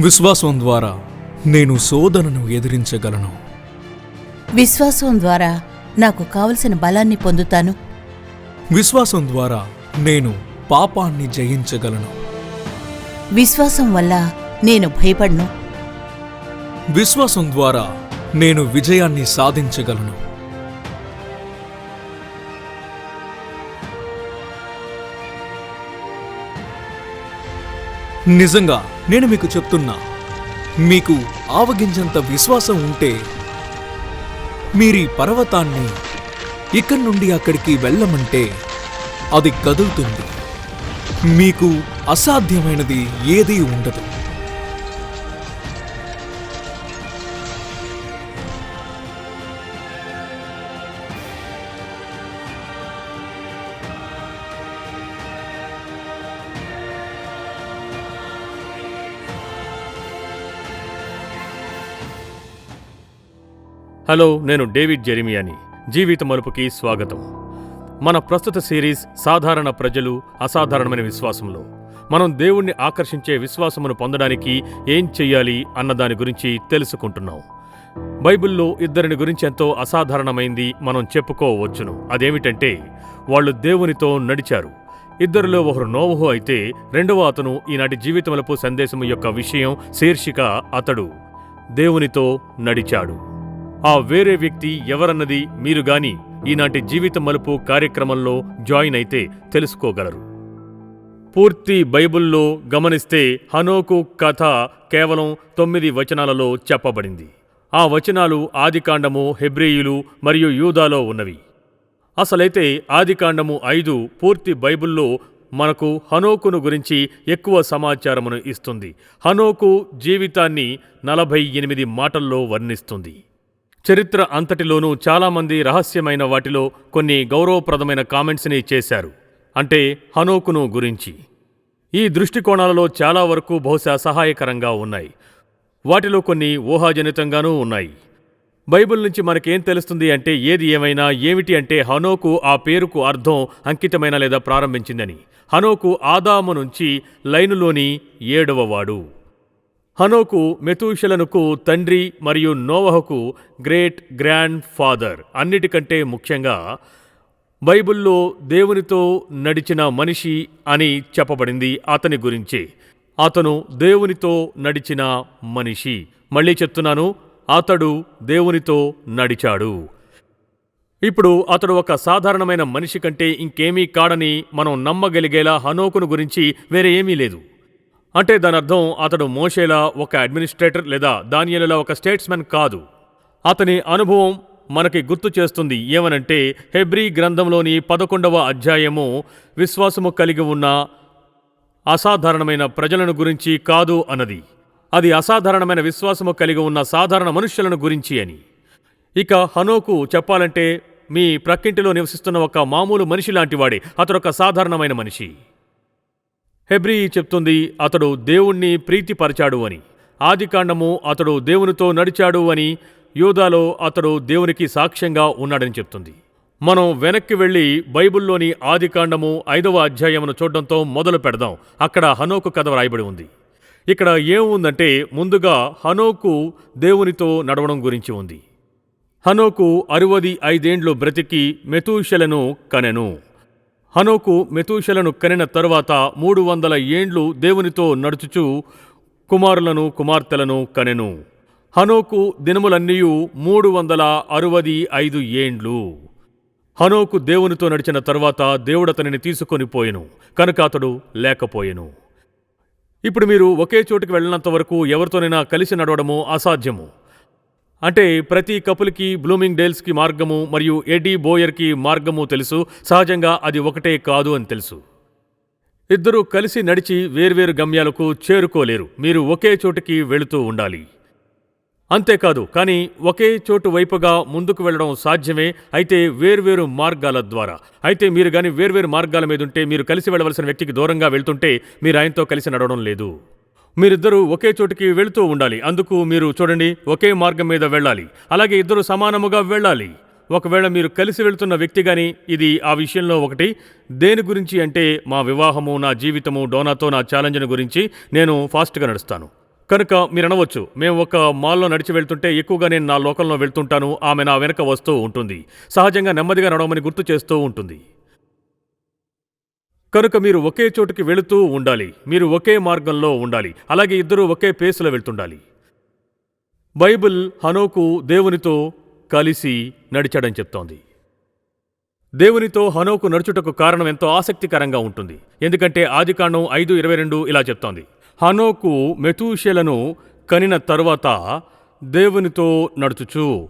విశ్వాసం ద్వారా నేను శోధనను ఎదిరించగలను. విశ్వాసం ద్వారా నాకు కావలసిన బలాన్ని పొందుతాను. విశ్వాసం ద్వారా నేను పాపాన్ని జయించగలను. విశ్వాసం వల్ల నేను భయపడను. విశ్వాసం ద్వారా నేను విజయాన్ని సాధించగలను. నిజంగా నేను మీకు చెప్తున్నా మీకు ఆవగింజంత విశ్వాసం ఉంటే మీరీ పర్వతాన్ని ఇక్కడి నుండి అక్కడికి వెళ్ళమంటే అది కదులుతుంది. మీకు అసాధ్యమైనది ఏదీ ఉండదు. హలో నేను డేవిడ్ జెరిమియాని. జీవిత మలుపుకి స్వాగతం. మన ప్రస్తుత సిరీస్ సాధారణ ప్రజలు అసాధారణమైన విశ్వాసంలో. మనం దేవుణ్ణి ఆకర్షించే విశ్వాసమును పొందడానికి ఏం చెయ్యాలి అన్న దాని గురించి తెలుసుకుంటున్నాం. బైబిల్లో ఇద్దరిని గురించి ఎంతో అసాధారణమైంది మనం చెప్పుకోవచ్చును. అదేమిటంటే వాళ్ళు దేవునితో నడిచారు. ఇద్దరిలో ఒకరు నోవహు అయితే రెండవ అతను ఈనాటి జీవితములపు సందేశం యొక్క విషయం శీర్షిక అతడు. దేవునితో నడిచాడు. ఆ వేరే వ్యక్తి ఎవరన్నది మీరు గాని ఈనాటి జీవిత మలుపు కార్యక్రమంలో జాయిన్ అయితే తెలుసుకోగలరు. పూర్తి బైబిల్లో గమనిస్తే హనోకు కథ కేవలం తొమ్మిది వచనాలలో చెప్పబడింది. ఆ వచనాలు ఆదికాండము హెబ్రేయులు మరియు యూదాలో ఉన్నవి. అసలైతే ఆదికాండము ఐదు పూర్తి బైబిల్లో మనకు హనోకును గురించి ఎక్కువ సమాచారమును ఇస్తుంది. హనోకు జీవితాన్ని నలభై ఎనిమిది మాటల్లో వర్ణిస్తుంది. చరిత్ర అంతటిలోనూ చాలామంది రహస్యమైన వాటిలో కొన్ని గౌరవప్రదమైన కామెంట్స్ని చేశారు. అంటే హనోకును గురించి. ఈ దృష్టికోణాలలో చాలా వరకు బహుశా సహాయకరంగా ఉన్నాయి. వాటిలో కొన్ని ఊహాజనితంగానూ ఉన్నాయి. బైబిల్ నుంచి మనకేం తెలుస్తుంది అంటే ఏది ఏమైనా ఏమిటి అంటే హనోకు ఆ పేరుకు అర్థం అంకితమైన లేదా ప్రారంభించిందని. హనోకు ఆదాము నుంచి లైనులోని ఏడవవాడు హనోకు మెతూషలనుకు తండ్రి మరియు నోవహకు గ్రేట్ గ్రాండ్ ఫాదర్ అన్నిటికంటే ముఖ్యంగా బైబిల్లో దేవునితో నడిచిన మనిషి అని చెప్పబడింది అతని గురించే. అతను దేవునితో నడిచిన మనిషి. మళ్ళీ చెప్తున్నాను అతడు దేవునితో నడిచాడు. ఇప్పుడు అతడు ఒక సాధారణమైన మనిషి కంటే ఇంకేమీ కాడని మనం నమ్మగలిగేలా హనోకును గురించి వేరే ఏమీ లేదు. అంటే దాని అర్థం అతడు మోషేలా ఒక అడ్మినిస్ట్రేటర్ లేదా దానియలలా ఒక స్టేట్స్మెన్ కాదు. అతని అనుభవం మనకి గుర్తు చేస్తుంది ఏమనంటే హెబ్రీ గ్రంథంలోని పదకొండవ అధ్యాయము విశ్వాసము కలిగి ఉన్న అసాధారణమైన ప్రజలను గురించి కాదు అన్నది. అది అసాధారణమైన విశ్వాసము కలిగి ఉన్న సాధారణ మనుష్యులను గురించి అని. ఇక హనోకు చెప్పాలంటే మీ ప్రక్కింటిలో నివసిస్తున్న ఒక మామూలు మనిషి లాంటివాడే. అతడు ఒక సాధారణమైన మనిషి. హెబ్రీ చెప్తుంది అతడు దేవుణ్ణి ప్రీతిపరచాడు అని. ఆదికాండము అతడు దేవునితో నడిచాడు అని యూదాలో అతడు దేవునికి సాక్ష్యంగా ఉన్నాడని చెప్తుంది. మనం వెనక్కి వెళ్ళి బైబిల్లోని ఆదికాండము ఐదవ అధ్యాయమును చూడడంతో మొదలు పెడదాం. అక్కడ హనోకు కథ రాయబడి ఉంది. ఇక్కడ ఏముందంటే ముందుగా హనోకు దేవునితో నడవడం గురించి ఉంది. హనోకు అరవది ఐదేండ్లు బ్రతికి మెతూషలను కనెను. హనోకు మెతూషలను కనిన తరువాత మూడు వందల ఏండ్లు దేవునితో నడుచుచు కుమారులను కుమార్తెలను కనెను. హనోకు దినములన్నీయు మూడు వందల అరవది ఐదు ఏండ్లు. హనోకు దేవునితో నడిచిన తరువాత దేవుడతనిని తీసుకొని పోయెను కనుక అతడు లేకపోయెను. ఇప్పుడు మీరు ఒకే చోటుకి వెళ్ళినంత వరకు ఎవరితోనైనా కలిసి నడవడము అసాధ్యము. అంటే ప్రతి కపుల్కి బ్లూమింగ్ డేల్స్కి మార్గము మరియు ఎడీ బోయర్కి మార్గము తెలుసు. సహజంగా అది ఒకటే కాదు అని తెలుసు. ఇద్దరూ కలిసి నడిచి వేర్వేరు గమ్యాలకు చేరుకోలేరు. మీరు ఒకే చోటుకి వెళుతూ ఉండాలి. అంతేకాదు కానీ ఒకే చోటు వైపుగా ముందుకు వెళ్ళడం సాధ్యమే. అయితే వేర్వేరు మార్గాల ద్వారా. అయితే మీరు కానీ వేర్వేరు మార్గాల మీద ఉంటే మీరు కలిసి వెళ్ళవలసిన వ్యక్తికి దూరంగా వెళ్తుంటే మీరు ఆయనతో కలిసి నడవడం లేదు. మీరిద్దరూ ఒకే చోటికి వెళుతూ ఉండాలి. అందుకు మీరు చూడండి ఒకే మార్గం మీద వెళ్ళాలి. అలాగే ఇద్దరు సమానముగా వెళ్ళాలి. ఒకవేళ మీరు కలిసి వెళ్తున్న వ్యక్తి కానీ ఇది ఆ విషయంలో ఒకటి. దేని గురించి అంటే మా వివాహము నా జీవితము డోనాతో నా ఛాలెంజ్ని గురించి నేను ఫాస్ట్గా నడుస్తాను. కనుక మీరు అనవచ్చు మేము ఒక మాల్లో నడిచి వెళ్తుంటే ఎక్కువగా నేను నా లోకంలో వెళ్తుంటాను. ఆమె నా వెనక వస్తూ ఉంటుంది. సహజంగా నెమ్మదిగా నడవమని గుర్తు చేస్తూ ఉంటుంది. కనుక మీరు ఒకే చోటుకి వెళుతూ ఉండాలి. మీరు ఒకే మార్గంలో ఉండాలి. అలాగే ఇద్దరూ ఒకే పేసులో వెళ్తుండాలి. బైబిల్ హనోకు దేవునితో కలిసి నడిచాడని చెప్తోంది. దేవునితో హనోకు నడుచుటకు కారణం ఎంతో ఆసక్తికరంగా ఉంటుంది. ఎందుకంటే ఆదికాండం ఐదు ఇరవై రెండు ఇలా చెప్తోంది. హనోకు మెతూషెలను కనిన తరువాత దేవునితో నడుచుచు.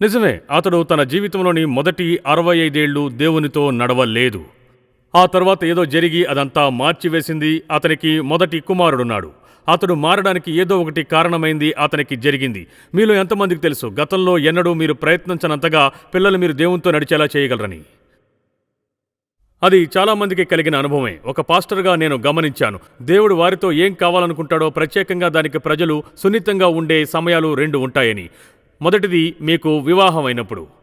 నిజమే అతడు తన జీవితంలోని మొదటి అరవై ఐదేళ్ళు దేవునితో నడవలేదు. ఆ తర్వాత ఏదో జరిగి అదంతా మార్చివేసింది అతనికి మొదటి కుమారుడున్నాడు. అతడు మారడానికి ఏదో ఒకటి కారణమైంది అతనికి జరిగింది. మీలో ఎంతమందికి తెలుసు? గతంలో ఎన్నడూ మీరు ప్రయత్నించనంతగా పిల్లలు మీరు దేవునితో నడిచేలా చేయగలరని. అది చాలామందికి కలిగిన అనుభవమే. ఒక పాస్టర్గా నేను గమనించాను. దేవుడు వారితో ఏం కావాలనుకుంటాడో ప్రత్యేకంగా దానికి ప్రజలు సున్నితంగా ఉండే సమయాలు రెండు ఉంటాయని. మొదటిది మీకు వివాహం అయినప్పుడు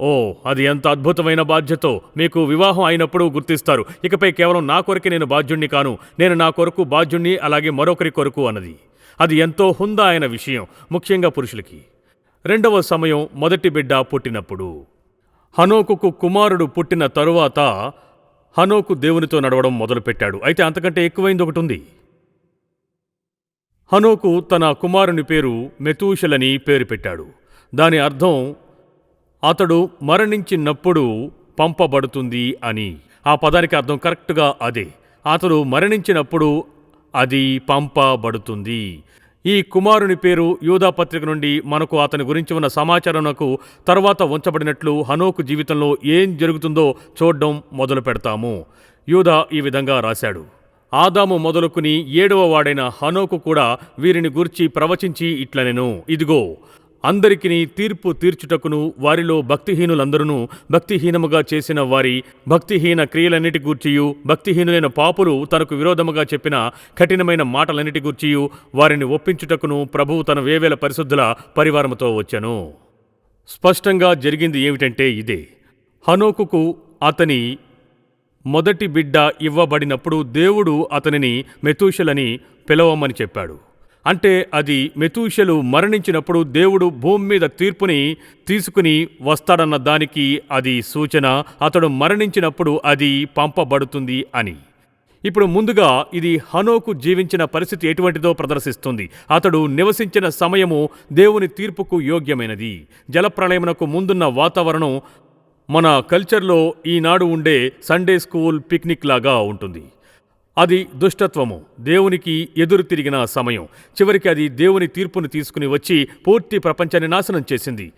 ఓ అది ఎంత అద్భుతమైన బాధ్యతో. మీకు వివాహం అయినప్పుడు గుర్తిస్తారు. ఇకపై కేవలం నా కొరకే నేను బాధ్యుణ్ణి కాను. నేను నా కొరకు బాధ్యుణ్ణి అలాగే మరొకరి కొరకు అన్నది. అది ఎంతో హుందా అయిన విషయం ముఖ్యంగా పురుషులకి. రెండవ సమయం మొదటి బిడ్డ పుట్టినప్పుడు. హనోకుకు కుమారుడు పుట్టిన తరువాత హనోకు దేవునితో నడవడం మొదలుపెట్టాడు. అయితే అంతకంటే ఎక్కువైంది ఒకటి ఉంది హనోకు తన కుమారుని పేరు మెతూషలని పేరు పెట్టాడు. దాని అర్థం అతడు మరణించినప్పుడు పంపబడుతుంది అని. ఆ పదానికి అర్థం కరెక్ట్గా అదే. అతడు మరణించినప్పుడు అది పంపబడుతుంది. ఈ కుమారుని పేరు యూదా పత్రిక నుండి మనకు అతని గురించి ఉన్న సమాచారంకు తర్వాత ఉంచబడినట్లు హనోకు జీవితంలో ఏం జరుగుతుందో చూడడం మొదలు పెడతాము. యూదా ఈ విధంగా రాశాడు. ఆదాము మొదలుకుని ఏడవ వాడైన హనోకు కూడా వీరిని గూర్చి ప్రవచించి ఇట్లనెను. ఇదిగో అందరికిని తీర్పు తీర్చుటకును వారిలో భక్తిహీనులందరూ భక్తిహీనముగా చేసిన వారి భక్తిహీన క్రియలన్నిటి గూర్చియు భక్తిహీనులైన పాపులు తనకు విరోధముగా చెప్పిన కఠినమైన మాటలన్నిటి గూర్చియు వారిని ఒప్పించుటకును ప్రభువు తన వేవేల పరిశుద్ధుల పరివారముతో వచ్చాను. స్పష్టంగా జరిగింది ఏమిటంటే ఇదే. హనోకుకు అతని మొదటి బిడ్డ ఇవ్వబడినప్పుడు దేవుడు అతనిని మెతూషలని పిలవమని చెప్పాడు. అంటే అది మెతూషలు మరణించినప్పుడు దేవుడు భూమి మీద తీర్పుని తీసుకుని వస్తాడన్న దానికి అది సూచన అతడు మరణించినప్పుడు అది పంపబడుతుంది అని. ఇప్పుడు ముందుగా ఇది హనోకు జీవించిన పరిస్థితి ఎటువంటిదో ప్రదర్శిస్తుంది. అతడు నివసించిన సమయము దేవుని తీర్పుకు యోగ్యమైనది. జలప్రళయమునకు ముందున్న వాతావరణం మన కల్చర్లో ఈనాడు ఉండే సండే స్కూల్ పిక్నిక్ లాగా ఉంటుంది. అది దుష్టత్వము. దేవునికి ఎదురు తిరిగిన సమయం. చివరికి అది దేవుని తీర్పును తీసుకుని వచ్చి పూర్తి ప్రపంచాన్ని నాశనం చేసింది.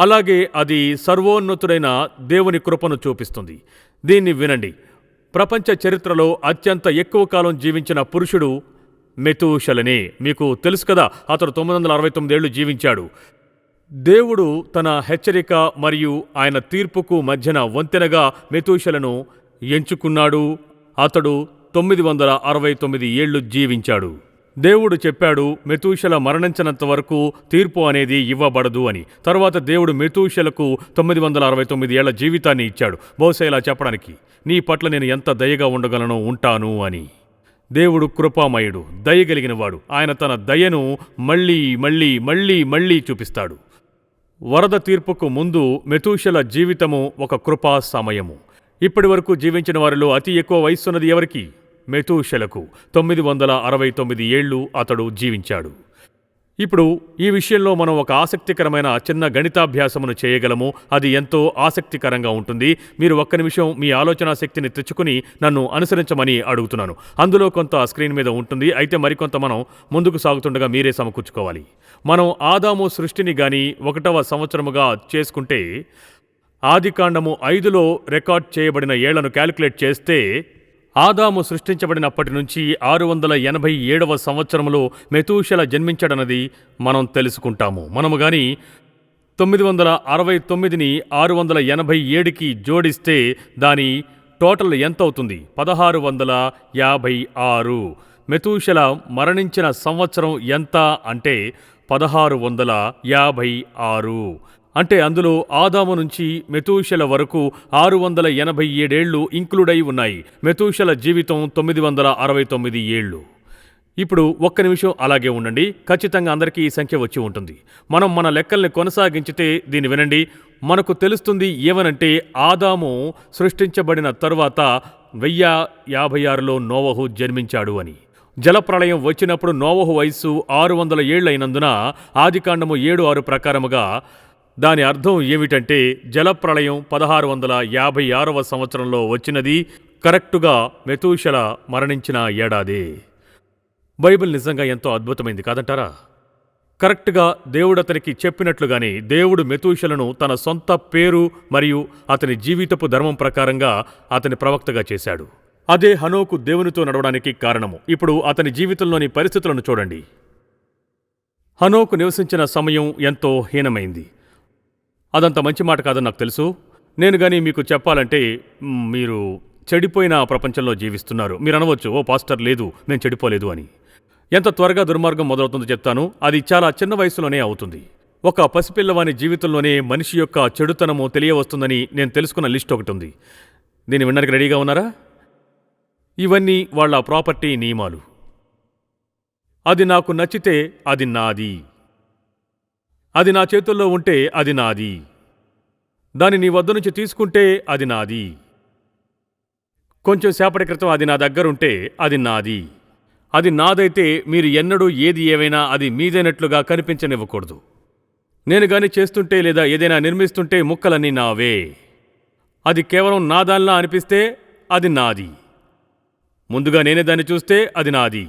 అలాగే అది సర్వోన్నతుడైన దేవుని కృపను చూపిస్తుంది. దీన్ని వినండి. ప్రపంచ చరిత్రలో అత్యంత ఎక్కువ కాలం జీవించిన పురుషుడు మెతూషలనే. మీకు తెలుసు కదా అతడు తొమ్మిది వందల అరవై తొమ్మిదేళ్ళు జీవించాడు. దేవుడు తన హెచ్చరిక మరియు ఆయన తీర్పుకు మధ్యన వంతెనగా మెతూషలను ఎంచుకున్నాడు. అతడు తొమ్మిది వందల అరవై తొమ్మిది ఏళ్ళు జీవించాడు. దేవుడు చెప్పాడు మెతూషల మరణించినంత వరకు తీర్పు అనేది ఇవ్వబడదు అని. తర్వాత దేవుడు మెతూషలకు తొమ్మిది వందల అరవై తొమ్మిది ఏళ్ళ జీవితాన్ని ఇచ్చాడు. బహుశా ఇలా చెప్పడానికి నీ పట్ల నేను ఎంత దయగా ఉండగలను ఉంటాను అని. దేవుడు కృపామయుడు దయగలిగినవాడు ఆయన తన దయను మళ్ళీ మళ్ళీ మళ్ళీ మళ్ళీ చూపిస్తాడు. వరద తీర్పుకు ముందు మెతూషల జీవితము ఒక కృపా సమయము. ఇప్పటి వరకు జీవించిన వారిలో అతి ఎక్కువ వయస్సున్నది ఎవరికి? మెతూషలకు. తొమ్మిది వందల అరవై తొమ్మిది ఏళ్ళు అతడు జీవించాడు. ఇప్పుడు ఈ విషయంలో మనం ఒక ఆసక్తికరమైన చిన్న గణితాభ్యాసమును చేయగలము. అది ఎంతో ఆసక్తికరంగా ఉంటుంది. మీరు ఒక్క నిమిషం మీ ఆలోచనా శక్తిని తెచ్చుకుని నన్ను అనుసరించమని అడుగుతున్నాను. అందులో కొంత స్క్రీన్ మీద ఉంటుంది. అయితే మరికొంత మనం ముందుకు సాగుతుండగా మీరే సమకూర్చుకోవాలి. మనం ఆదాము సృష్టిని గాని ఒకటవ సంవత్సరముగా చేసుకుంటే ఆదికాండము ఐదులో రికార్డ్ చేయబడిన ఏళ్ళను క్యాలిక్యులేట్ చేస్తే ఆదాము సృష్టించబడినప్పటి నుంచి ఆరు వందల ఎనభై ఏడవ సంవత్సరంలో మెతూషల జన్మించడన్నది మనం తెలుసుకుంటాము. మనము గాని తొమ్మిది వందల అరవై తొమ్మిదిని ఆరు వందల ఎనభై ఏడుకి జోడిస్తే దాని టోటల్ ఎంత అవుతుంది పదహారు వందల యాభై ఆరు. మెతూషల మరణించిన సంవత్సరం ఎంత అంటే పదహారు వందల యాభై ఆరు. అంటే అందులో ఆదాము నుంచి మెతూషల వరకు ఆరు వందల ఎనభై ఏడేళ్ళు ఇంక్లూడ్ అయి ఉన్నాయి. మెతూషల జీవితం తొమ్మిది వందల అరవై తొమ్మిది ఏళ్ళు. ఇప్పుడు ఒక్క నిమిషం అలాగే ఉండండి. ఖచ్చితంగా అందరికీ ఈ సంఖ్య వచ్చి ఉంటుంది. మనం మన లెక్కల్ని కొనసాగించితే దీన్ని వినండి. మనకు తెలుస్తుంది ఏమనంటే ఆదాము సృష్టించబడిన తరువాత వెయ్యి యాభై ఆరులో నోవహు జన్మించాడు అని. జలప్రళయం వచ్చినప్పుడు నోవహు వయస్సు ఆరు వందల ఏళ్ళైనందున ఆదికాండము ఏడు ఆరు ప్రకారముగా దాని అర్థం ఏమిటంటే జలప్రళయం పదహారు వందల యాభై ఆరవ సంవత్సరంలో వచ్చినది కరెక్టుగా మెతూషల మరణించిన ఏడాది. బైబిల్ నిజంగా ఎంతో అద్భుతమైంది కాదంటారా? కరెక్ట్గా దేవుడు అతనికి చెప్పినట్లుగానే దేవుడు మెతూషలను తన సొంత పేరు మరియు అతని జీవితపు ధర్మం ప్రకారంగా అతని ప్రవక్తగా చేశాడు. అదే హనోకు దేవునితో నడవడానికి కారణము. ఇప్పుడు అతని జీవితంలోని పరిస్థితులను చూడండి. హనోకు నివసించిన సమయం ఎంతో హీనమైంది. అదంత మంచి మాట కాదని నాకు తెలుసు. నేను కానీ మీకు చెప్పాలంటే మీరు చెడిపోయిన ప్రపంచంలో జీవిస్తున్నారు. మీరు అనవచ్చు ఓ పాస్టర్ లేదు నేను చెడిపోలేదు అని. ఎంత త్వరగా దుర్మార్గం మొదలవుతుందో చెప్తాను. అది చాలా చిన్న వయసులోనే అవుతుంది. ఒక పసిపిల్లవాని జీవితంలోనే మనిషి యొక్క చెడుతనము తెలియవస్తుందని నేను తెలుసుకున్న లిస్ట్ ఒకటి ఉంది. దీన్ని వినడానికి రెడీగా ఉన్నారా? ఇవన్నీ వాళ్ళ ప్రాపర్టీ నియమాలు. అది నాకు నచ్చితే అది నాది. అది నా చేతుల్లో ఉంటే అది నాది. దాన్ని నీ వద్ద నుంచి తీసుకుంటే అది నాది. కొంచెం సేపటి క్రితం అది నా దగ్గరుంటే అది నాది. అది నాదైతే మీరు ఎన్నడూ ఏది ఏవైనా అది మీదైనట్లుగా కనిపించనివ్వకూడదు. నేను గాని చేస్తుంటే లేదా ఏదైనా నిర్మిస్తుంటే ముక్కలన్నీ నావే. అది కేవలం నాదాల్లా అనిపిస్తే అది నాది. ముందుగా నేనే దాన్ని చూస్తే అది నాది.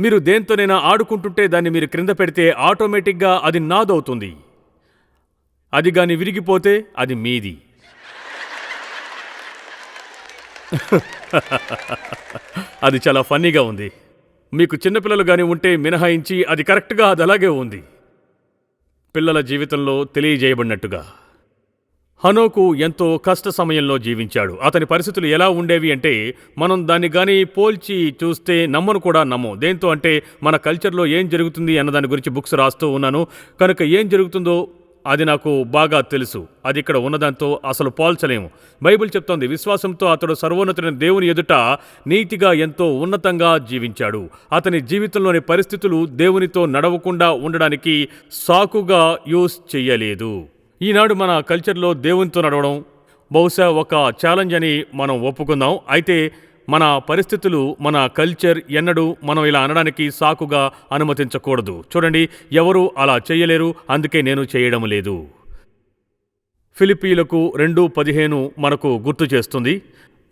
మీరు దేంతోనైనా ఆడుకుంటుంటే దాన్ని మీరు క్రింద పెడితే ఆటోమేటిక్గా అది నాదవుతుంది. అది కానీ విరిగిపోతే అది మీది. అది చాలా ఫన్నీగా ఉంది. మీకు చిన్నపిల్లలు కానీ ఉంటే మినహాయించి అది కరెక్ట్గా అది అలాగే ఉంది. పిల్లల జీవితంలో తెలియజేయబడినట్టుగా. హనోకు ఎంతో కష్ట సమయంలో జీవించాడు. అతని పరిస్థితులు ఎలా ఉండేవి అంటే మనం దాన్ని కానీ పోల్చి చూస్తే నమ్మను కూడా నమ్మం దేంతో అంటే మన కల్చర్లో ఏం జరుగుతుంది అన్న దాని గురించి బుక్స్ రాస్తూ ఉన్నాను. కనుక ఏం జరుగుతుందో అది నాకు బాగా తెలుసు. అది ఇక్కడ ఉన్నదంతో అసలు పోల్చలేము. బైబిల్ చెప్తోంది విశ్వాసంతో అతడు సర్వోన్నతుడైన దేవుని ఎదుట నీతిగా ఎంతో ఉన్నతంగా జీవించాడు. అతని జీవితంలోని పరిస్థితులు దేవునితో నడవకుండా ఉండడానికి సాకుగా యూస్ చెయ్యలేదు ఈనాడు మన కల్చర్లో దేవునితో నడవడం బహుశా ఒక ఛాలెంజ్ అని మనం ఒప్పుకుందాం. అయితే మన పరిస్థితులు మన కల్చర్ ఎన్నడూ మనం ఇలా అనడానికి సాకుగా అనుమతించకూడదు. చూడండి ఎవరు అలా చేయలేరు అందుకే నేను చేయడం లేదు. ఫిలిపీలకు రెండు పదిహేను మనకు గుర్తు చేస్తుంది.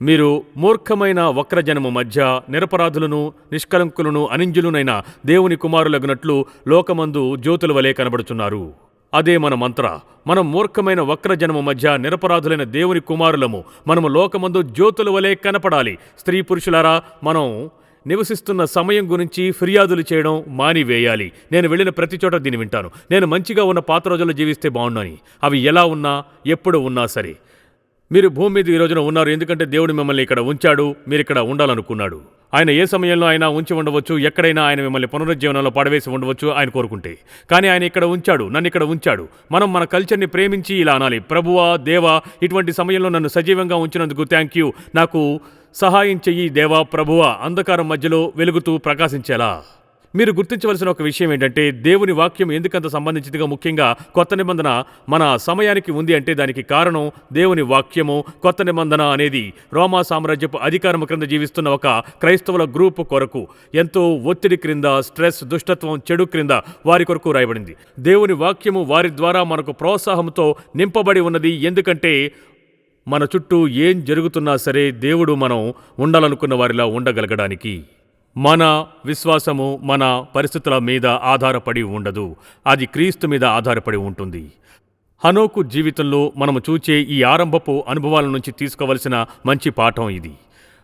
మీరు మూర్ఖమైన వక్రజనము మధ్య నిరపరాధులను నిష్కలంకులను అనింజులునైన దేవుని కుమారులగినట్లు లోకమందు జ్యోతుల వలె కనబడుచున్నారు. అదే మన మంత్ర. మనం మూర్ఖమైన వక్రజనము మధ్య నిరపరాధులైన దేవుని కుమారులము. మనము లోకమందు జ్యోతుల వలె కనపడాలి. స్త్రీ పురుషులారా మనం నివసిస్తున్న సమయం గురించి ఫిర్యాదులు చేయడం మానివేయాలి. నేను వెళ్ళిన ప్రతి చోట దీన్ని వింటాను. నేను మంచిగా ఉన్న పాత రోజుల్లో జీవిస్తే బాగున్నాను అవి ఎలా ఉన్నా ఎప్పుడు ఉన్నా సరే. మీరు భూమి మీద ఈ రోజున ఉన్నారు ఎందుకంటే దేవుడు మిమ్మల్ని ఇక్కడ ఉంచాడు మీరు ఇక్కడ ఉండాలనుకున్నాడు. ఆయన ఏ సమయంలో అయినా ఉంచి ఉండవచ్చు ఎక్కడైనా ఆయన మిమ్మల్ని పునరుజ్జీవనంలో పడవేసి ఉండవచ్చు ఆయన కోరుకుంటే. కానీ ఆయన ఇక్కడ ఉంచాడు నన్ను ఇక్కడ ఉంచాడు. మనం మన కల్చర్ని ప్రేమించి ఇలా అనాలి. ప్రభువా దేవా ఇటువంటి సమయంలో నన్ను సజీవంగా ఉంచినందుకు థ్యాంక్ యూ నాకు సహాయం చెయ్యి దేవా ప్రభువా అంధకారం మధ్యలో వెలుగుతూ ప్రకాశించేలా. మీరు గుర్తించవలసిన ఒక విషయం ఏంటంటే దేవుని వాక్యం ఎందుకంత సంబంధించిందిగా ముఖ్యంగా కొత్త నిబంధన మన సమయానికి ఉంది అంటే దానికి కారణం దేవుని వాక్యము కొత్త నిబంధన అనేది రోమా సామ్రాజ్యపు అధికారం క్రింద జీవిస్తున్న ఒక క్రైస్తవుల గ్రూప్ కొరకు ఎంతో ఒత్తిడి క్రింద స్ట్రెస్ దుష్టత్వం చెడు క్రింద వారి కొరకు రాయబడింది. దేవుని వాక్యము వారి ద్వారా మనకు ప్రోత్సాహంతో నింపబడి ఉన్నది. ఎందుకంటే మన చుట్టూ ఏం జరుగుతున్నా సరే దేవుడు మనం ఉండాలనుకున్న వారిలా ఉండగలగడానికి. మన విశ్వాసము మన పరిస్థితుల మీద ఆధారపడి ఉండదు. అది క్రీస్తు మీద ఆధారపడి ఉంటుంది. హనోకు జీవితంలో మనము చూచే ఈ ఆరంభపు అనుభవాల నుంచి తీసుకోవలసిన మంచి పాఠం ఇది.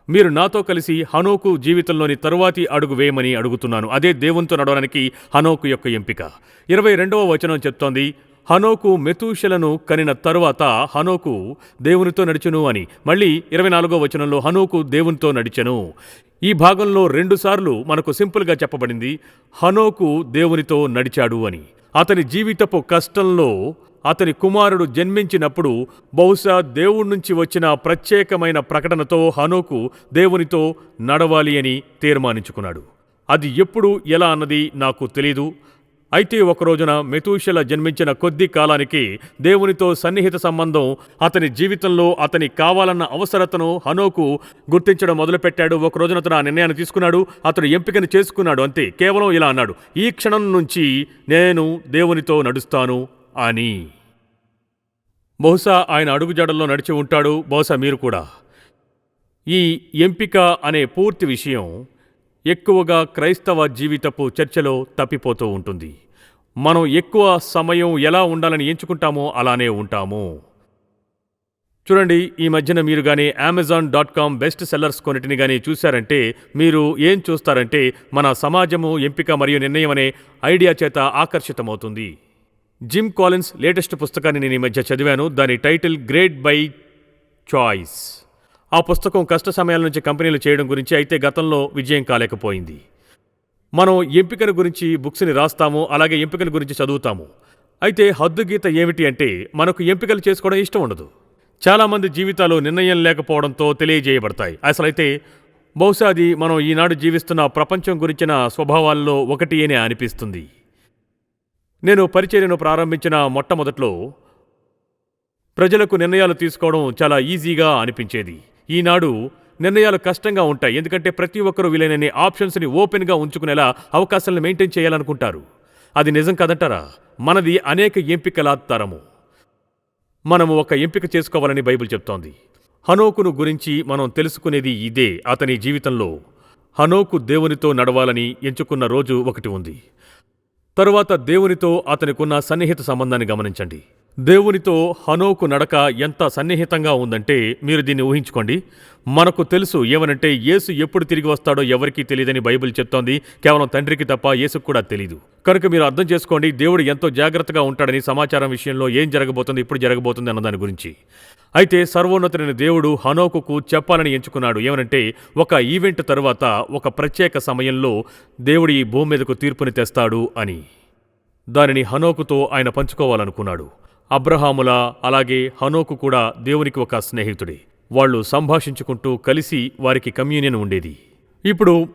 మీరు నాతో కలిసి హనోకు జీవితంలోని తరువాతి అడుగు వేయమని అడుగుతున్నాను. అదే దేవునితో నడవడానికి హనోకు యొక్క ఎంపిక. ఇరవై రెండవ వచనం చెప్తోంది హనోకు మెతూషలను కనిన తరువాత హనోకు దేవునితో నడిచెను అని మళ్ళీ ఇరవై నాలుగో వచనంలో హనోకు దేవునితో నడిచెను. ఈ భాగంలో రెండుసార్లు మనకు సింపుల్గా చెప్పబడింది హనోకు దేవునితో నడిచాడు అని. అతని జీవితపు కష్టంలో అతని కుమారుడు జన్మించినప్పుడు బహుశా దేవుడి నుంచి వచ్చిన ప్రత్యేకమైన ప్రకటనతో హనోకు దేవునితో నడవాలి అని తీర్మానించుకున్నాడు. అది ఎప్పుడు ఎలా అన్నది నాకు తెలీదు. అయితే ఒక రోజున మెతూషల జన్మించిన కొద్ది కాలానికి దేవునితో సన్నిహిత సంబంధం అతని జీవితంలో అతని కావాలన్న అవసరతను హనోకు గుర్తించడం మొదలుపెట్టాడు. ఒక రోజున అతను ఆ నిర్ణయాన్ని తీసుకున్నాడు. అతడు ఎంపికను చేసుకున్నాడు. అంతే కేవలం ఇలా అన్నాడు. ఈ క్షణం నుంచి నేను దేవునితో నడుస్తాను అని. బహుశా ఆయన అడుగుజాడల్లో నడిచి ఉంటాడు. బహుశా మీరు కూడా. ఈ ఎంపిక అనే పూర్తి విషయం ఎక్కువగా క్రైస్తవ జీవితపు చర్చలో తప్పిపోతూ ఉంటుంది. మనం ఎక్కువ సమయం ఎలా ఉండాలని ఎంచుకుంటామో అలానే ఉంటాము. చూడండి ఈ మధ్యన మీరు కానీ Amazon dot com best sellers కొన్నిటిని కానీ చూశారంటే మీరు ఏం చూస్తారంటే మన సమాజము ఎంపిక మరియు నిర్ణయం అనే ఐడియా చేత ఆకర్షితమవుతుంది. జిమ్ కాలిన్స్ లేటెస్ట్ పుస్తకాన్ని నేను ఈ మధ్య చదివాను. దాని టైటిల్ గ్రేట్ బై చాయిస్ ఆ పుస్తకం కష్ట సమయాల నుంచి కంపెనీలు చేయడం గురించి అయితే గతంలో విజయం కాలేకపోయింది. మనం ఎంపికల గురించి బుక్స్ని రాస్తాము అలాగే ఎంపికల గురించి చదువుతాము. అయితే హద్దు గీత ఏమిటి అంటే మనకు ఎంపికలు చేసుకోవడం ఇష్టం ఉండదు. చాలామంది జీవితాలు నిర్ణయం లేకపోవడంతో తెలియజేయబడతాయి. అసలైతే బహుశా అది మనం ఈనాడు జీవిస్తున్న ప్రపంచం గురించిన స్వభావాల్లో ఒకటి అని అనిపిస్తుంది. నేను పరిచర్యను ప్రారంభించిన మొట్టమొదట్లో ప్రజలకు నిర్ణయాలు తీసుకోవడం చాలా ఈజీగా అనిపించేది. ఈనాడు నిర్ణయాలు కష్టంగా ఉంటాయి. ఎందుకంటే ప్రతి ఒక్కరూ వీలైనన్ని ఆప్షన్స్ని ఓపెన్గా ఉంచుకునేలా అవకాశాలను మెయింటైన్ చేయాలనుకుంటారు. అది నిజం కదంటారా? మనది అనేక ఎంపికల తరము. మనము ఒక ఎంపిక చేసుకోవాలని బైబిల్ చెప్తోంది. హనోకును గురించి మనం తెలుసుకునేది ఇదే అతని జీవితంలో. హనోకు దేవునితో నడవాలని ఎంచుకున్న రోజు ఒకటి ఉంది. తరువాత దేవునితో అతనికున్న సన్నిహిత సంబంధాన్ని గమనించండి. దేవునితో హనోకు నడక ఎంత సన్నిహితంగా ఉందంటే మీరు దీన్ని ఊహించుకోండి. మనకు తెలుసు ఏమనంటే యేసు ఎప్పుడు తిరిగి వస్తాడో ఎవరికీ తెలియదని బైబిల్ చెప్తోంది. కేవలం తండ్రికి తప్ప యేసుకు కూడా తెలియదు కనుక మీరు అర్థం చేసుకోండి దేవుడు ఎంతో జాగ్రత్తగా ఉంటాడని సమాచారం విషయంలో ఏం జరగబోతుంది ఇప్పుడు జరగబోతుంది అన్న దాని గురించి. అయితే సర్వోన్నతుడైన దేవుడు హనోకుకు చెప్పాలని ఎంచుకున్నాడు. ఏమనంటే ఒక ఈవెంట్ తరువాత ఒక ప్రత్యేక సమయంలో దేవుడు ఈ భూమి మీదకు తీర్పుని తెస్తాడు అని. దానిని హనోకుతో ఆయన పంచుకోవాలనుకున్నాడు. అబ్రహాముల అలాగే హనోకు కూడా దేవునికి ఒక స్నేహితుడే. వాళ్ళు సంభాషించుకుంటూ కలిసి వారికి కమ్యూనియన్ ఉండేది. ఇప్పుడు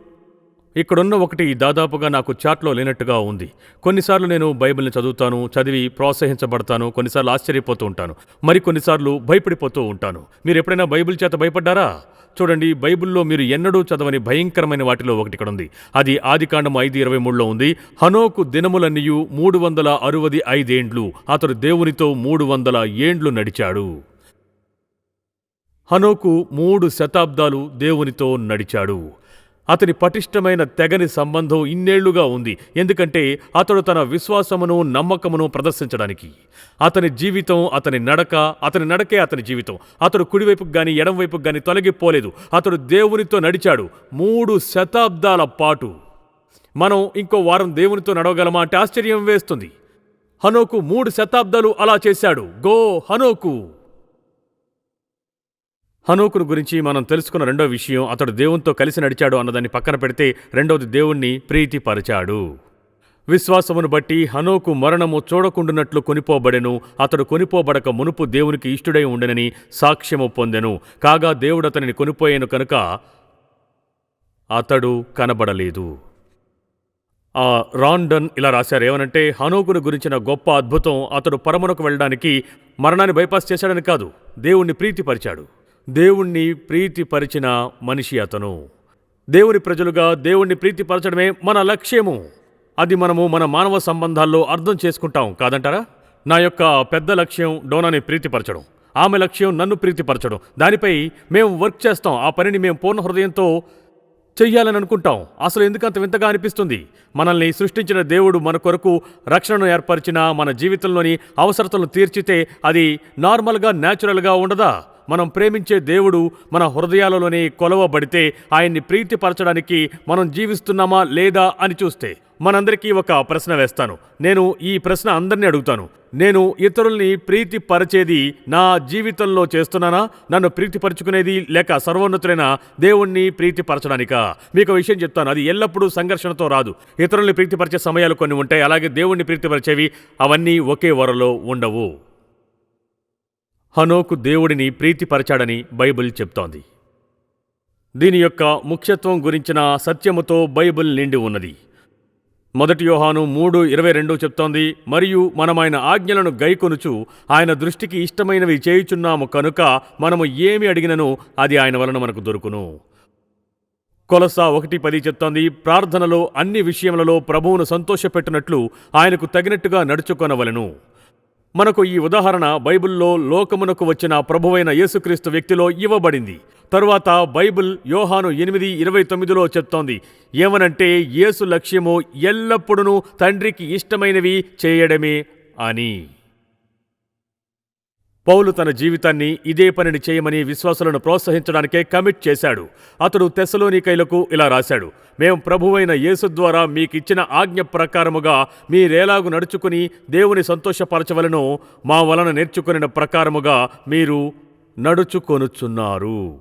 ఇక్కడున్న ఒకటి దాదాపుగా నాకు చాట్లో లేనట్టుగా ఉంది. కొన్నిసార్లు నేను బైబిల్ని చదువుతాను చదివి ప్రోత్సహించబడతాను కొన్నిసార్లు ఆశ్చర్యపోతూ ఉంటాను. మరి కొన్నిసార్లు భయపడిపోతూ ఉంటాను. మీరు ఎప్పుడైనా బైబిల్ చేత భయపడ్డారా? చూడండి బైబిల్లో మీరు ఎన్నడూ చదవని భయంకరమైన వాటిలో ఒకటి ఇక్కడ ఉంది. అది ఆదికాండం ఐదు ఇరవై మూడులో ఉంది. హనోకు దినములన్నీయు మూడు వందల అరవది ఐదేండ్లు. అతడు దేవునితో మూడు వందల ఏండ్లు నడిచాడు. హనోకు మూడు శతాబ్దాలు దేవునితో నడిచాడు. అతని పటిష్టమైన తెగని సంబంధం ఇన్నేళ్ళుగా ఉంది. ఎందుకంటే అతడు తన విశ్వాసమును నమ్మకమును ప్రదర్శించడానికి. అతని జీవితం అతని నడక అతని నడకే అతని జీవితం. అతడు కుడివైపుకు గాని ఎడంవైపుకు గాని తొలగిపోలేదు. అతడు దేవునితో నడిచాడు మూడు శతాబ్దాల పాటు. మనం ఇంకో వారం దేవునితో నడవగలమా అంటే ఆశ్చర్యం వేస్తుంది. హనోకు మూడు శతాబ్దాలు అలా చేశాడు. గో హనోకు! హనోకును గురించి మనం తెలుసుకున్న రెండో విషయం అతడు దేవునితో కలిసి నడిచాడు అన్నదాన్ని పక్కన పెడితే రెండవది దేవుణ్ణి ప్రీతిపరిచాడు. విశ్వాసమును బట్టి హనోకు మరణము చూడకుండునట్లు కొనిపోబడెను అతడు కొనిపోబడక మునుపు దేవునికి ఇష్టుడై ఉండెనని సాక్ష్యము పొందెను కాగా దేవుడు అతనిని కొనిపోయాను కనుక అతడు కనబడలేదు. ఆ రాండన్ ఇలా రాశారు ఏమనంటే హనోకును గురించిన గొప్ప అద్భుతం అతడు పరమునకు వెళ్ళడానికి మరణాన్ని బైపాస్ చేశాడని కాదు దేవుణ్ణి ప్రీతిపరిచాడు. దేవుణ్ణి ప్రీతిపరిచిన మనిషి అతను. దేవుని ప్రజలుగా దేవుణ్ణి ప్రీతిపరచడమే మన లక్ష్యము. అది మనము మన మానవ సంబంధాల్లో అర్థం చేసుకుంటాం కాదంటారా? నా యొక్క పెద్ద లక్ష్యం డోనాని ప్రీతిపరచడం. ఆమె లక్ష్యం నన్ను ప్రీతిపరచడం. దానిపై మేము వర్క్ చేస్తాం. ఆ పనిని మేము పూర్ణ హృదయంతో చెయ్యాలని అనుకుంటాం అసలు ఎందుకంత వింతగా అనిపిస్తుంది? మనల్ని సృష్టించిన దేవుడు మన కొరకు రక్షణను ఏర్పరిచిన మన జీవితంలోని అవసరతలను తీర్చితే అది నార్మల్గా న్యాచురల్గా ఉండదా? మనం ప్రేమించే దేవుడు మన హృదయాలలోనే కొలవబడితే ఆయన్ని ప్రీతిపరచడానికి మనం జీవిస్తున్నామా లేదా అని చూస్తే మనందరికీ ఒక ప్రశ్న వేస్తాను. నేను ఈ ప్రశ్న అందరినీ అడుగుతాను. నేను ఇతరుల్ని ప్రీతిపరిచేది నా జీవితంలో చేస్తున్నానా? నన్ను ప్రీతిపరచుకునేది లేక సర్వోన్నతులైన దేవుణ్ణి ప్రీతిపరచడానికా? మీకు విషయం చెప్తాను. అది ఎల్లప్పుడూ సంఘర్షణతో రాదు. ఇతరుల్ని ప్రీతిపరిచే సమయాలు కొన్ని ఉంటాయి. అలాగే దేవుణ్ణి ప్రీతిపరిచేవి అవన్నీ ఒకే వరలో ఉండవు. హనోకు దేవుడిని ప్రీతిపరచాడని బైబిల్ చెప్తోంది. దీని యొక్క ముఖ్యత్వం గురించిన సత్యముతో బైబిల్ నిండి ఉన్నది. మొదటి యోహాను మూడు ఇరవై రెండు చెప్తోంది మరియు మనం ఆయన ఆజ్ఞలను గైకొనుచు ఆయన దృష్టికి ఇష్టమైనవి చేయుచున్నాము కనుక మనము ఏమి అడిగినను అది ఆయన వలన మనకు దొరుకును. కొలసా ఒకటి పది చెప్తోంది ప్రార్థనలో అన్ని విషయములలో ప్రభువును సంతోషపెట్టినట్లు ఆయనకు తగినట్టుగా నడుచుకొనవలెను. మనకు ఈ ఉదాహరణ బైబిల్లో లోకమునకు వచ్చిన ప్రభువైన యేసుక్రీస్తు వ్యక్తిలో ఇవ్వబడింది. తరువాత బైబిల్ యోహాను ఎనిమిది ఇరవై తొమ్మిదిలో చెప్తోంది ఏమనంటే యేసు లక్ష్యము ఎల్లప్పుడూ తండ్రికి ఇష్టమైనవి చేయడమే అని. పౌలు తన జీవితాన్ని ఇదే పనిని చేయమని విశ్వాసులను ప్రోత్సహించడానికే కమిట్ చేశాడు. అతడు తెసలోనికైలకు ఇలా రాశాడు మేం ప్రభువైన యేసు ద్వారా మీకిచ్చిన ఆజ్ఞ ప్రకారముగా మీరేలాగు నడుచుకుని దేవుని సంతోషపరచవలనో. మా వలన నేర్చుకుని ప్రకారముగా మీరు నడుచుకొనుచున్నారు.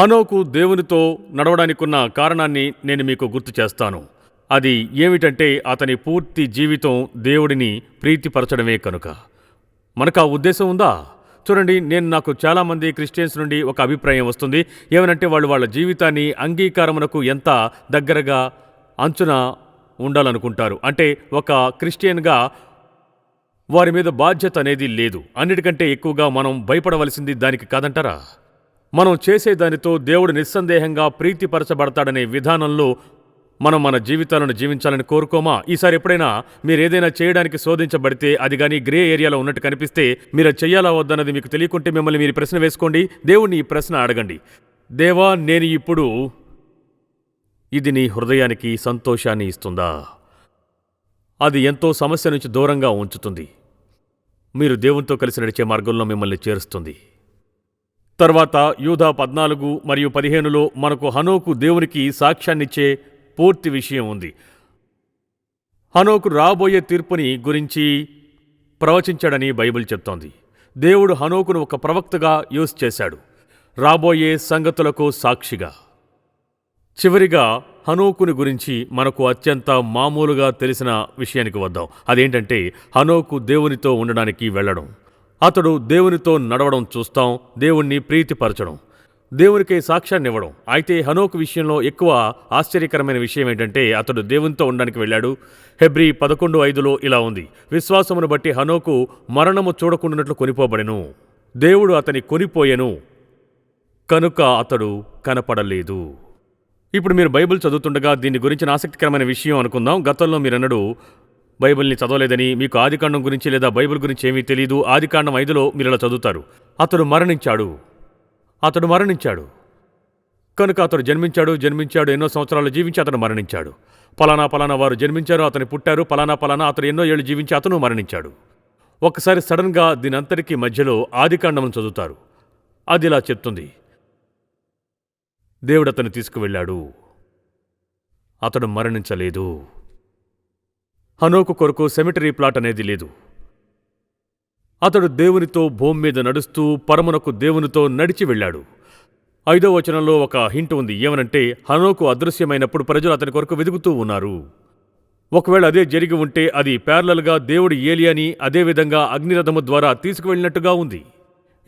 హనోకు దేవునితో నడవడానికున్న కారణాన్ని నేను మీకు గుర్తు చేస్తాను. అది ఏమిటంటే అతని పూర్తి జీవితం దేవుడిని ప్రీతిపరచడమే కనుక. మనకు ఆ ఉద్దేశం ఉందా? చూడండి నేను నాకు చాలామంది క్రిస్టియన్స్ నుండి ఒక అభిప్రాయం వస్తుంది. ఏమనంటే వాళ్ళు వాళ్ళ జీవితాన్ని అంగీకారమునకు ఎంత దగ్గరగా అంచున ఉండాలనుకుంటారు. అంటే ఒక క్రిస్టియన్గా వారి మీద బాధ్యత అనేది లేదు. అన్నిటికంటే ఎక్కువగా మనం భయపడవలసింది దానికి కాదంటారా? మనం చేసే దానితో దేవుడు నిస్సందేహంగా ప్రీతిపరచబడతాడనే విధానంలో మనం మన జీవితాలను జీవించాలని కోరుకోమా? ఈసారి ఎప్పుడైనా మీరు ఏదైనా చేయడానికి శోధించబడితే అది కానీ గ్రే ఏరియాలో ఉన్నట్టు కనిపిస్తే మీరు చేయాలా వద్దన్నది మీకు తెలియకుంటే మిమ్మల్ని మీరు ప్రశ్న వేసుకోండి. దేవుణ్ణి ఈ ప్రశ్న అడగండి. దేవా నేను ఇప్పుడు ఇది నీ హృదయానికి సంతోషాన్ని ఇస్తుందా? అది ఎంతో సమస్య నుంచి దూరంగా ఉంచుతుంది. మీరు దేవునితో కలిసి నడిచే మార్గంలో మిమ్మల్ని చేరుస్తుంది. తర్వాత యూధా పద్నాలుగు మరియు పదిహేనులో మనకు హనోకు దేవునికి సాక్ష్యాన్నిచ్చే పూర్తి విషయం ఉంది. హనోకు రాబోయే తీర్పుని గురించి ప్రవచించాడని బైబిల్ చెప్తోంది. దేవుడు హనోకును ఒక ప్రవక్తగా యూజ్ చేశాడు. రాబోయే సంగతులకు సాక్షిగా. చివరిగా హనోకుని గురించి మనకు అత్యంత మామూలుగా తెలిసిన విషయానికి వద్దాం. అదేంటంటే హనోకు దేవునితో ఉండడానికి వెళ్ళడం. అతడు దేవునితో నడవడం చూస్తాం దేవుణ్ణి ప్రీతిపరచడం. దేవునికి సాక్ష్యాన్ని ఇవ్వడం అయితే హనోక్ విషయంలో ఎక్కువ ఆశ్చర్యకరమైన విషయం ఏంటంటే అతడు దేవునితో ఉండడానికి వెళ్ళాడు. హెబ్రి పదకొండు ఐదులో ఇలా ఉంది. విశ్వాసమును బట్టి హనోకు మరణము చూడకుండానట్లు కొనిపోబడెను. దేవుడు అతని కొనిపోయెను. కనుక అతడు కనపడలేదు. ఇప్పుడు మీరు బైబిల్ చదువుతుండగా దీని గురించిన ఆసక్తికరమైన విషయం అనుకుందాం. గతంలో మీరన్నడు బైబిల్ని చదవలేదని మీకు ఆదికాండం గురించి లేదా బైబిల్ గురించి ఏమీ తెలియదు ఆదికాండం ఐదులో మీరు ఇలా చదువుతారు. అతడు మరణించాడు. అతడు మరణించాడు. కనుక అతడు జన్మించాడు జన్మించాడు ఎన్నో సంవత్సరాలు జీవించి అతను మరణించాడు. పలానా పలానా వారు జన్మించారు అతను పుట్టారు పలానా పలానా అతను ఎన్నో ఏళ్ళు జీవించి అతను మరణించాడు. ఒక్కసారి సడన్గా దీని మధ్యలో ఆదికాండమును చదువుతారు. అది ఇలా చెప్తుంది. దేవుడు అతను తీసుకువెళ్ళాడు. అతడు మరణించలేదు. హనోకు కొరకు సెమిటరీ ప్లాట్ అనేది లేదు. అతడు దేవునితో భూమి మీద నడుస్తూ పరమునకు దేవునితో నడిచి వెళ్ళాడు. ఐదో వచనంలో ఒక హింట్ ఉంది. ఏమనంటే హనోకు అదృశ్యమైనప్పుడు ప్రజలు అతని కొరకు వెతుకుతూ ఉన్నారు. ఒకవేళ అదే జరిగి ఉంటే అది ప్యారలల్గా దేవుడి ఏలియాని అదేవిధంగా అగ్నిరథము ద్వారా తీసుకువెళ్ళినట్టుగా ఉంది.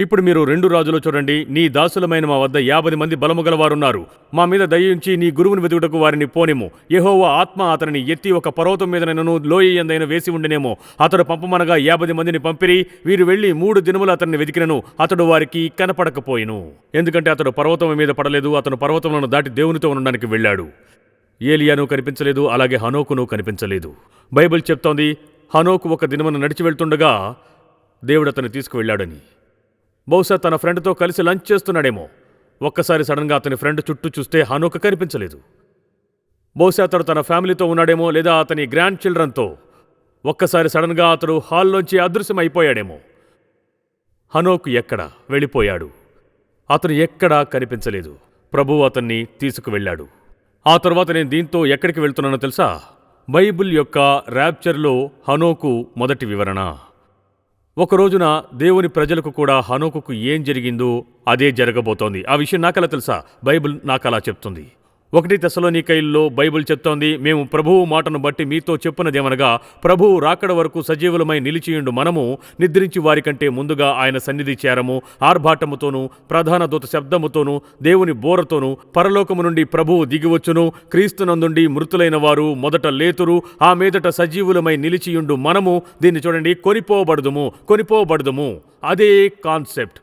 ఇప్పుడు మీరు రెండు రాజులు చూడండి. నీ దాసులమైన మా వద్ద యాభై మంది బలము గలవారున్నారు మా మీద దయించి నీ గురువుని వెతుకుటకు వారిని పోనిము యహోవ ఆత్మ అతనిని ఎత్తి ఒక పర్వతం మీద నన్ను లోయ ఎందైన వేసి ఉండినేమో. అతడు పంపమనగా యాభై మందిని పంపిరి. వీరు వెళ్ళి మూడు దినములు అతన్ని వెతికినను. అతడు వారికి కనపడకపోయిను. ఎందుకంటే అతడు పర్వతం మీద పడలేదు. అతను పర్వతములను దాటి దేవునితో ఉండడానికి వెళ్ళాడు. ఏలియాను కనిపించలేదు. అలాగే హనోకును కనిపించలేదు. బైబిల్ చెప్తోంది హనోకు ఒక దినమున నడిచి వెళ్తుండగా దేవుడు అతన్ని తీసుకువెళ్ళాడని. బహుశా తన ఫ్రెండ్తో కలిసి లంచ్ చేస్తున్నాడేమో. ఒక్కసారి సడన్గా అతని ఫ్రెండ్ చుట్టూ చూస్తే హనోక కనిపించలేదు. బహుశా అతడు తన ఫ్యామిలీతో ఉన్నాడేమో లేదా అతని గ్రాండ్ చిల్డ్రన్తో. ఒక్కసారి సడన్గా అతడు హాల్లోంచి అదృశ్యమైపోయాడేమో. హనోకు ఎక్కడ వెళ్ళిపోయాడు? అతను ఎక్కడా కనిపించలేదు. ప్రభువు అతన్ని తీసుకువెళ్ళాడు. ఆ తర్వాత నేను దీంతో ఎక్కడికి వెళ్తున్నానో తెలుసా? బైబిల్ యొక్క ర్యాప్చర్లో హనోకు మొదటి వివరణ. ఒక రోజున దేవుని ప్రజలకు కూడా హనోకుకు ఏం జరిగిందో అదే జరగబోతోంది. ఆ విషయం నాకలా తెలుసా? బైబిల్ నాకలా చెప్తుంది. ఒకటి తెసలోనికైల్లో బైబిల్ చెప్తోంది మేము ప్రభువు మాటను బట్టి మీతో చెప్పినదేమనగా ప్రభువు రాకడ వరకు సజీవులమై నిలిచియుండు మనము నిద్రించి వారికంటే ముందుగా ఆయన సన్నిధి చేరము. ఆర్భాటముతోనూ ప్రధాన దూత శబ్దముతోనూ దేవుని బోరతోనూ పరలోకము నుండి ప్రభువు దిగివచ్చును. క్రీస్తునందుండి మృతులైన వారు మొదట లేతురు. ఆ మీదట సజీవులమై నిలిచియుండు మనము దీన్ని చూడండి కొనిపోబడదుము కొనిపోబడదుము. అదే కాన్సెప్ట్.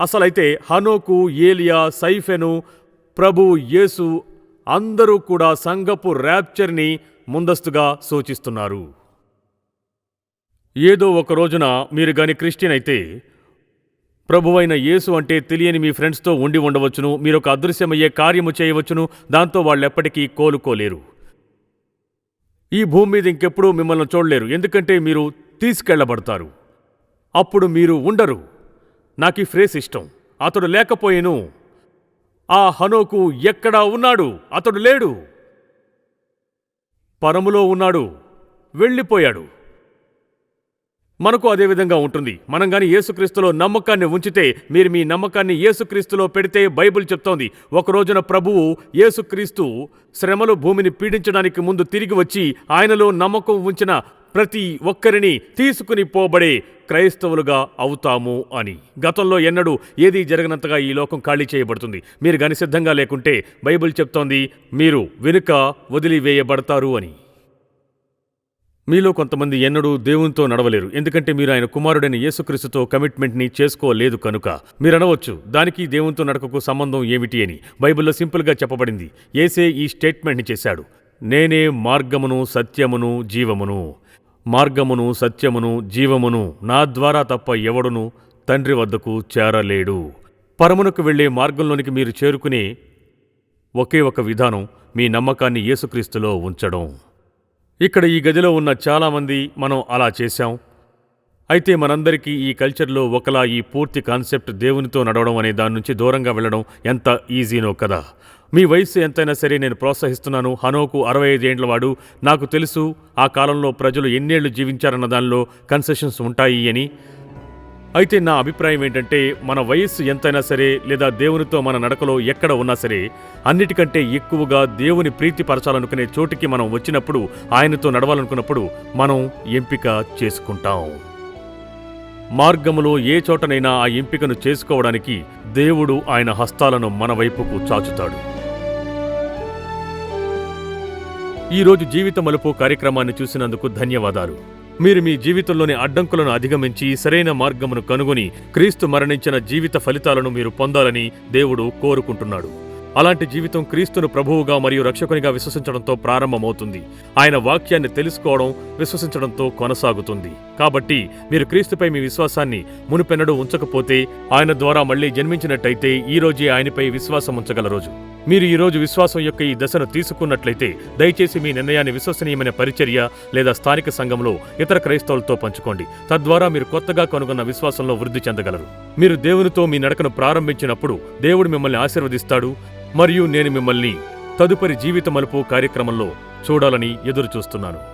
అసలైతే హనోకు ఏలియా సైఫెను ప్రభు యేసు అందరూ కూడా సంఘపు ర్యాప్చర్ని ముందస్తుగా సూచిస్తున్నారు. ఏదో ఒక రోజున మీరు గాని క్రిస్టియన్ అయితే ప్రభువైన యేసు అంటే తెలియని మీ ఫ్రెండ్స్తో ఉండి ఉండవచ్చును మీరు ఒక అదృశ్యమయ్యే కార్యము చేయవచ్చును దాంతో వాళ్ళెప్పటికీ కోలుకోలేరు. ఈ భూమి మీద ఇంకెప్పుడూ మిమ్మల్ని చూడలేరు ఎందుకంటే మీరు తీసుకెళ్ళబడతారు. అప్పుడు మీరు ఉండరు. నాకు ఈ ఫ్రేస్ ఇష్టం. అతడు లేకపోయేను ఆ హనోకు ఎక్కడా ఉన్నాడు? అతడు లేడు. పరములో ఉన్నాడు. వెళ్ళిపోయాడు. మనకు అదే విధంగా ఉంటుంది. మనం గాని యేసుక్రీస్తులో నమ్మకాన్ని ఉంచితే మీరు మీ నమ్మకాన్ని యేసుక్రీస్తులో పెడితే బైబిల్ చెప్తోంది. ఒక రోజున ప్రభువు యేసుక్రీస్తు శ్రమలు భూమిని పీడించడానికి ముందు తిరిగి వచ్చి ఆయనలో నమ్మకం ఉంచిన ప్రతి ఒక్కరిని తీసుకుని పోబడే క్రైస్తవులుగా అవుతాము అని. గతంలో ఎన్నడూ ఏదీ జరగనంతగా ఈ లోకం ఖాళీ చేయబడుతుంది. మీరు కానీ సిద్ధంగా లేకుంటే బైబిల్ చెప్తోంది మీరు వెనుక వదిలివేయబడతారు అని. మీలో కొంతమంది ఎన్నడూ దేవునితో నడవలేరు. ఎందుకంటే మీరు ఆయన కుమారుడైన యేసుక్రీస్తుతో కమిట్మెంట్ని చేసుకోలేదు కనుక. మీరు అనవచ్చు దానికి దేవునితో నడకకు సంబంధం ఏమిటి అని. బైబిల్లో సింపుల్గా చెప్పబడింది ఏసే ఈ స్టేట్మెంట్ని చేశాడు. నేనే మార్గమును సత్యమును జీవమును. మార్గమును సత్యమును జీవమును నా ద్వారా తప్ప ఎవడును తండ్రి వద్దకు చేరలేడు. పరమునకు వెళ్ళే మార్గంలోనికి మీరు చేరుకునే ఒకే ఒక విధానం మీ నమ్మకాన్ని యేసుక్రీస్తులో ఉంచడం. ఇక్కడ ఈ గదిలో ఉన్న చాలామంది మనం అలా చేశాం. అయితే మనందరికీ ఈ కల్చర్లో ఒకలా ఈ పూర్తి కాన్సెప్ట్ దేవునితో నడవడం అనే దాని నుంచి దూరంగా వెళ్ళడం ఎంత ఈజీనో కదా. మీ వయస్సు ఎంతైనా సరే నేను ప్రోత్సహిస్తున్నాను. హనోకు అరవై ఐదేండ్ల వాడు. నాకు తెలుసు ఆ కాలంలో ప్రజలు ఎన్నేళ్ళు జీవించారన్న దానిలో కన్సెషన్స్ ఉంటాయి అని. అయితే నా అభిప్రాయం ఏంటంటే మన వయస్సు ఎంతైనా సరే లేదా దేవునితో మన నడకలో ఎక్కడ ఉన్నా సరే అన్నిటికంటే ఎక్కువగా దేవుని ప్రీతిపరచాలనుకునే చోటికి మనం వచ్చినప్పుడు ఆయనతో నడవాలనుకున్నప్పుడు మనం ఎంపిక చేసుకుంటాం. మార్గములో ఏ చోటనైనా ఆ ఎంపికను చేసుకోవడానికి దేవుడు ఆయన హస్తాలను మన వైపుకు చాచుతాడు. ఈరోజు జీవిత మలుపు కార్యక్రమాన్ని చూసినందుకు ధన్యవాదాలు. మీరు మీ జీవితంలోని అడ్డంకులను అధిగమించి సరైన మార్గమును కనుగొని క్రీస్తు మరణించిన జీవిత ఫలితాలను మీరు పొందాలని దేవుడు కోరుకుంటున్నాడు. అలాంటి జీవితం క్రీస్తును ప్రభువుగా మరియు రక్షకునిగా విశ్వసించడంతో ప్రారంభమవుతుంది. ఆయన వాక్యాన్ని తెలుసుకోవడం విశ్వసించడంతో కొనసాగుతుంది. కాబట్టి మీరు క్రీస్తుపై మీ విశ్వాసాన్ని మునుపెన్నడూ ఉంచకపోతే ఆయన ద్వారా మళ్ళీ జన్మించినట్టయితే ఈ రోజే ఆయనపై విశ్వాసం ఉంచగల రోజు. మీరు ఈరోజు విశ్వాసం యొక్క ఈ దశను తీసుకున్నట్లయితే దయచేసి మీ నిర్ణయాన్ని విశ్వసనీయమైన పరిచర్య లేదా స్థానిక సంఘంలో ఇతర క్రైస్తవులతో పంచుకోండి. తద్వారా మీరు కొత్తగా కనుగొన్న విశ్వాసంలో వృద్ధి చెందగలరు. మీరు దేవునితో మీ నడకను ప్రారంభించినప్పుడు దేవుడు మిమ్మల్ని ఆశీర్వదిస్తాడు మరియు నేను మిమ్మల్ని తదుపరి జీవిత మలుపు కార్యక్రమంలో చూడాలని ఎదురు చూస్తున్నాను